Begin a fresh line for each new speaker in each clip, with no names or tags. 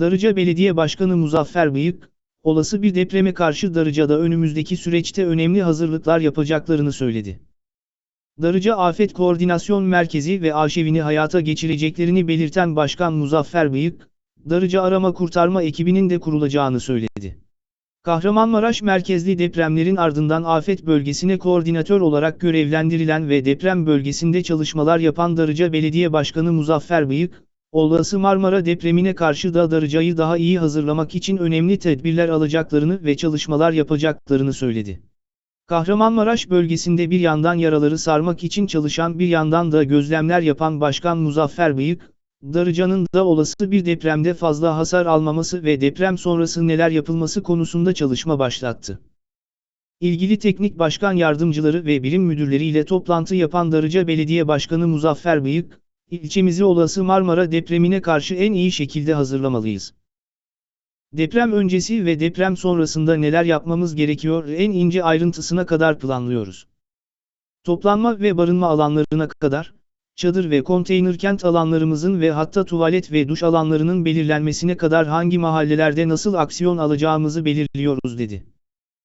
Darıca Belediye Başkanı Muzaffer Bıyık, olası bir depreme karşı Darıca'da önümüzdeki süreçte önemli hazırlıklar yapacaklarını söyledi. Darıca Afet Koordinasyon Merkezi ve arşivini hayata geçireceklerini belirten Başkan Muzaffer Bıyık, Darıca Arama Kurtarma ekibinin de kurulacağını söyledi. Kahramanmaraş merkezli depremlerin ardından afet bölgesine koordinatör olarak görevlendirilen ve deprem bölgesinde çalışmalar yapan Darıca Belediye Başkanı Muzaffer Bıyık, olası Marmara depremine karşı da Darıca'yı daha iyi hazırlamak için önemli tedbirler alacaklarını ve çalışmalar yapacaklarını söyledi. Kahramanmaraş bölgesinde bir yandan yaraları sarmak için çalışan bir yandan da gözlemler yapan Başkan Muzaffer Bıyık, Darıca'nın da olası bir depremde fazla hasar almaması ve deprem sonrası neler yapılması konusunda çalışma başlattı. İlgili teknik başkan yardımcıları ve birim müdürleriyle toplantı yapan Darıca Belediye Başkanı Muzaffer Bıyık, ilçemizi olası Marmara depremine karşı en iyi şekilde hazırlamalıyız. Deprem öncesi ve deprem sonrasında neler yapmamız gerekiyor en ince ayrıntısına kadar planlıyoruz. Toplanma ve barınma alanlarına kadar, çadır ve konteyner kent alanlarımızın ve hatta tuvalet ve duş alanlarının belirlenmesine kadar hangi mahallelerde nasıl aksiyon alacağımızı belirliyoruz dedi.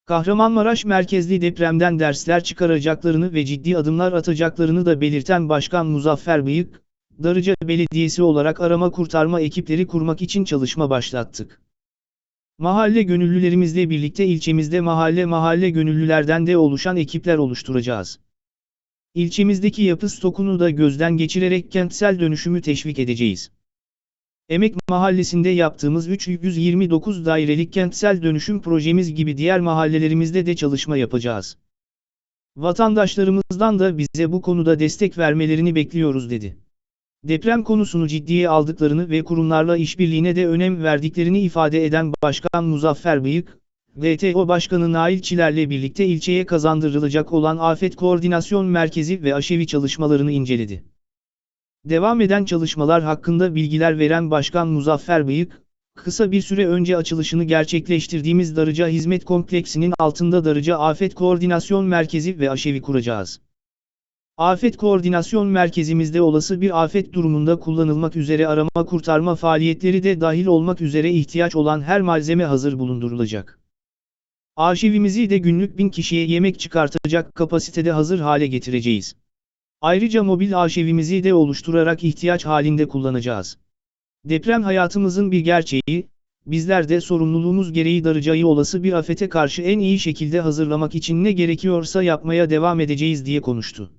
Kahramanmaraş merkezli depremden dersler çıkaracaklarını ve ciddi adımlar atacaklarını da belirten Başkan Muzaffer Bıyık, Darıca Belediyesi olarak arama kurtarma ekipleri kurmak için çalışma başlattık. Mahalle gönüllülerimizle birlikte ilçemizde mahalle mahalle gönüllülerden de oluşan ekipler oluşturacağız. İlçemizdeki yapı stokunu da gözden geçirerek kentsel dönüşümü teşvik edeceğiz. Emek Mahallesi'nde yaptığımız 329 dairelik kentsel dönüşüm projemiz gibi diğer mahallelerimizde de çalışma yapacağız. Vatandaşlarımızdan da bize bu konuda destek vermelerini bekliyoruz dedi. Deprem konusunu ciddiye aldıklarını ve kurumlarla işbirliğine de önem verdiklerini ifade eden Başkan Muzaffer Bıyık, VTO Başkanı Nail Çiler'le birlikte ilçeye kazandırılacak olan Afet Koordinasyon Merkezi ve aşevi çalışmalarını inceledi. Devam eden çalışmalar hakkında bilgiler veren Başkan Muzaffer Bıyık, kısa bir süre önce açılışını gerçekleştirdiğimiz Darıca Hizmet Kompleksinin altında Darıca Afet Koordinasyon Merkezi ve aşevi kuracağız. Afet Koordinasyon Merkezimizde olası bir afet durumunda kullanılmak üzere arama kurtarma faaliyetleri de dahil olmak üzere ihtiyaç olan her malzeme hazır bulundurulacak. Arşivimizi de günlük bin kişiye yemek çıkartacak kapasitede hazır hale getireceğiz. Ayrıca mobil arşivimizi de oluşturarak ihtiyaç halinde kullanacağız. Deprem hayatımızın bir gerçeği, bizler de sorumluluğumuz gereği Darıca'yı olası bir afete karşı en iyi şekilde hazırlamak için ne gerekiyorsa yapmaya devam edeceğiz diye konuştu.